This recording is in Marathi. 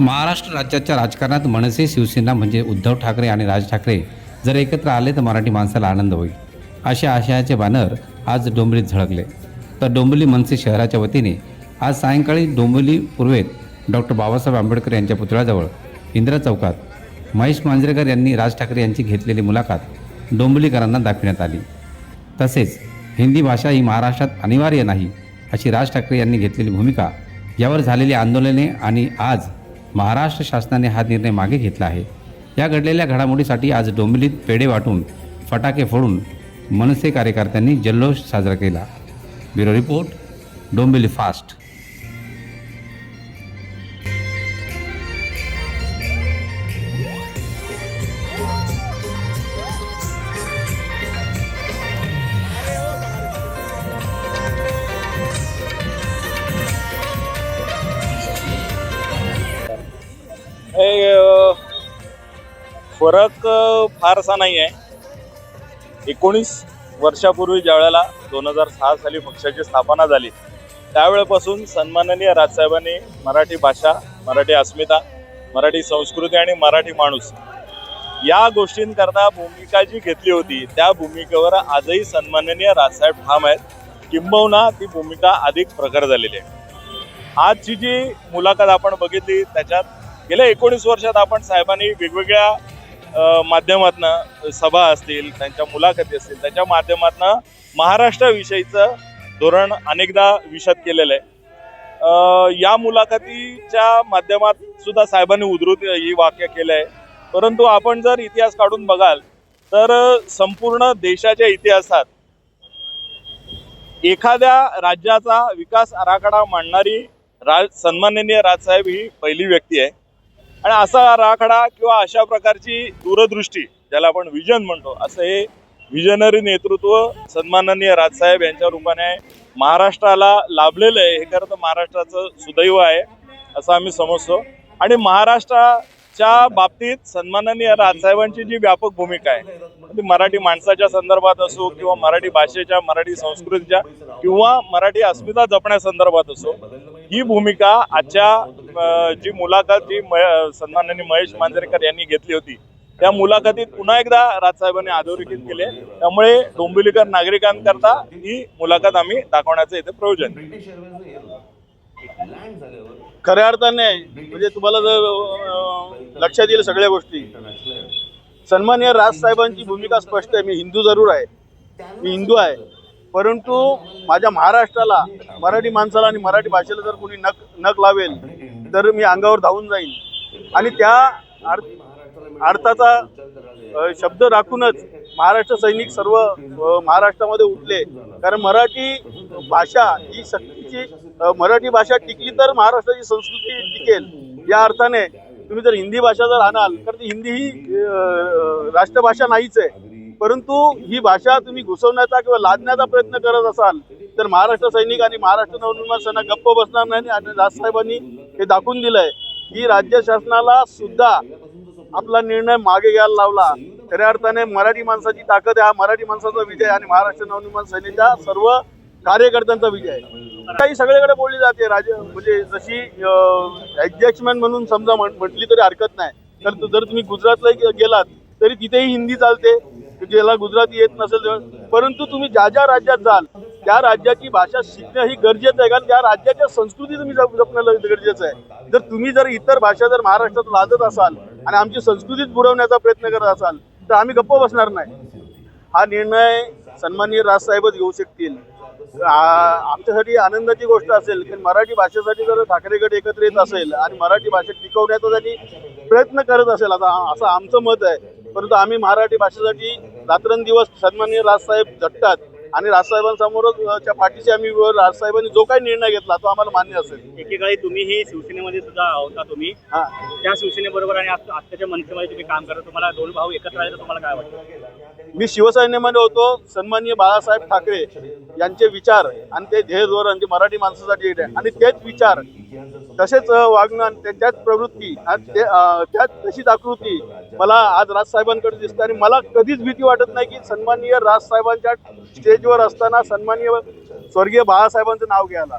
महाराष्ट्र राज्याच्या राजकारणात मनसे शिवसेना म्हणजे उद्धव ठाकरे आणि राज ठाकरे जर एकत्र आले तर मराठी माणसाला आनंद होईल. अशा आशयाचे बॅनर आज डोंबिवलीत झळकले. तर डोंबिवली मनसे शहराच्या वतीने आज सायंकाळी डोंबिवली पूर्वेत डॉक्टर बाबासाहेब आंबेडकर यांच्या पुतळ्याजवळ इंदिरा चौकात महेश मांजरेकर यांनी राज ठाकरे यांची घेतलेली मुलाखत डोंबिवलीकरांना दाखविण्यात आली. तसेच हिंदी भाषा ही महाराष्ट्रात अनिवार्य नाही अशी राज ठाकरे यांनी घेतलेली भूमिका यावर झालेली आंदोलने आणि आज महाराष्ट्र शासनाने हा निर्णय मागे घेतला आहे. या घडलेल्या घडामोडीसाठी आज डोंबिवलीत पेढे वाटून फटाके फोडून मनसे कार्यकर्त्यांनी जल्लोष साजरा केला. Bureau report Dombivli fast. फरक फारसा नाही आहे एकोणीस वर्षापूर्वी ज्या वेळेला दोन हजार सहा साली पक्षाची स्थापना झाली त्यावेळेपासून सन्माननीय राजसाहेबांनी मराठी भाषा मराठी अस्मिता मराठी संस्कृती आणि मराठी माणूस या गोष्टींकरता भूमिका जी घेतली होती त्या भूमिकेवर आजही सन्माननीय राजसाहेब ठाम आहेत. किंबहुना ती भूमिका अधिक प्रखर झालेली आहे. आजची जी मुलाखत आपण बघितली त्याच्यात गेल्या एकोणीस वर्षात आपण साहेबांनी वेगवेगळ्या माध्यमातनं सभा असतील त्यांच्या मुलाखती असतील त्याच्या माध्यमातनं महाराष्ट्राविषयीचं धोरण अनेकदा विशद केलेलं आहे. या मुलाखतीच्या माध्यमात सुद्धा साहेबांनी उद्धृत ही वाक्य केलं आहे. परंतु आपण जर इतिहास काढून बघाल तर संपूर्ण देशाच्या इतिहासात एखाद्या राज्याचा विकास आराखडा मांडणारी राज सन्माननीय राजसाहेब ही पहिली व्यक्ती आहे. आणि असा राखडा किंवा अशा प्रकारची दूरदृष्टी ज्याला आपण विजन म्हणतो असं हे विजनरी नेतृत्व सन्माननीय राजसाहेब यांच्या रूपाने महाराष्ट्राला लाभलेलं आहे. हे खरं तर महाराष्ट्राचं सुदैव आहे असं आम्ही समजतो. आणि महाराष्ट्राच्या बाबतीत सन्माननीय राजसाहेबांची जी व्यापक भूमिका आहे ती मराठी माणसाच्या संदर्भात असो किंवा मराठी भाषेच्या मराठी संस्कृतीच्या किंवा मराठी अस्मिता जपण्यासंदर्भात असो ही भूमिका आजच्या जी मुलाखत जी मय- सन्माननीय महेश मांजरेकर यांनी घेतली होती त्या मुलाखतीत पुन्हा एकदा राजसाहेबांनी अधोरेखित केले. त्यामुळे डोंबिवलीकर नागरिकांकरता ही मुलाखत आम्ही दाखवण्याचं इथे प्रयोजन. खऱ्या अर्थाने म्हणजे तुम्हाला जर लक्षात येईल सगळ्या गोष्टी. सन्माननीय राजसाहेबांची भूमिका स्पष्ट आहे. मी हिंदू जरूर आहे. मी हिंदू आहे. परंतु माझ्या महाराष्ट्राला मराठी माणसाला आणि मराठी भाषेला जर कोणी नक नक लावेल तर मी अंगावर धावून जाईन. आणि त्या अर्थ अर्थाचा शब्द राखूनच महाराष्ट्र सैनिक सर्व महाराष्ट्रामध्ये उठले. कारण मराठी भाषा ही शक्तीची मराठी भाषा टिकली तर महाराष्ट्राची संस्कृती टिकेल. या अर्थाने तुम्ही जर हिंदी भाषा जर आणाल तर ती हिंदी ही राष्ट्रभाषा नाहीच आहे. परंतु ही भाषा तुम्ही घुसवण्याचा किंवा लादण्याचा प्रयत्न करत असाल तर महाराष्ट्र सैनिक आणि महाराष्ट्र नवनिर्माण सेना गप्प बसणार नाही आणि राजसाहेबांनी हे दाखवून दिलंय की राज्य शासनाला सुद्धा आपला निर्णय मागे घ्यायला लावला. खऱ्या अर्थाने मराठी माणसाची ताकद आहे हा मराठी माणसाचा विजय आणि महाराष्ट्र नवनिर्माण सेनेच्या सर्व कार्यकर्त्यांचा विजय आहे. काही सगळीकडे बोलली जाते राज म्हणजे जशी ऍडजस्टमेंट म्हणून समजा म्हटली तरी हरकत नाही. तर जर तुम्ही गुजरातला गेलात तरी तिथेही हिंदी चालते. ज्याला गुजराती येत नसेल परंतु तुम्ही ज्या ज्या राज्यात जाल त्या राज्याची भाषा शिकणं ही गरजेचं आहे. कारण त्या राज्याच्या संस्कृती तुम्ही जप- जपणं गरजेचं आहे. जर तुम्ही जर इतर भाषा जर महाराष्ट्रात लादत असाल आणि आमची संस्कृतीच बुडवण्याचा प्रयत्न करत असाल तर आम्ही गप्प बसणार नाही. हा निर्णय सन्माननीय राजसाहेबच घेऊ शकतील. आमच्यासाठी आनंदाची गोष्ट असेल की मराठी भाषेसाठी जर ठाकरे गट एकत्र येत असेल आणि मराठी भाषा टिकवण्याचा त्यांनी प्रयत्न करत असेल आता असं आमचं मत आहे. परंतु आम्ही मराठी भाषेसाठी रात्रंदिवस सन्माननीय राजसाहेब झटतात आणि राजसाहेबांसमोरच अ, च्या पाठीशी आम्ही राजसाहेबांनी जो काही निर्णय घेतला तो आम्हाला मान्य असेल. एकेकाळी तुम्ही ही शिवसेनेमध्ये सुद्धा होता तुम्ही. हा. त्या शिवसेनेबरोबर आणि आत्ताच्या मनसेमध्ये तुम्ही काम करता तुम्हाला दोन भाऊ एकत्र आले तर तुम्हाला काय वाटतं? मी शिवसेनेमध्ये होतो सन्माननीय बाळासाहेब ठाकरे यांचे विचार आणि ते ध्येय धोरण जे मराठी माणसासाठी आणि तेच विचार तसेच वागणं आणि त्याच प्रवृत्ती आणि ते त्याच तशीच आकृती मला आज राजसाहेबांकडे दिसते आणि मला कधीच भीती वाटत नाही की सन्माननीय राजसाहेबांच्या स्टेजवर असताना सन्माननीय स्वर्गीय बाळासाहेबांचं नाव घ्यायला.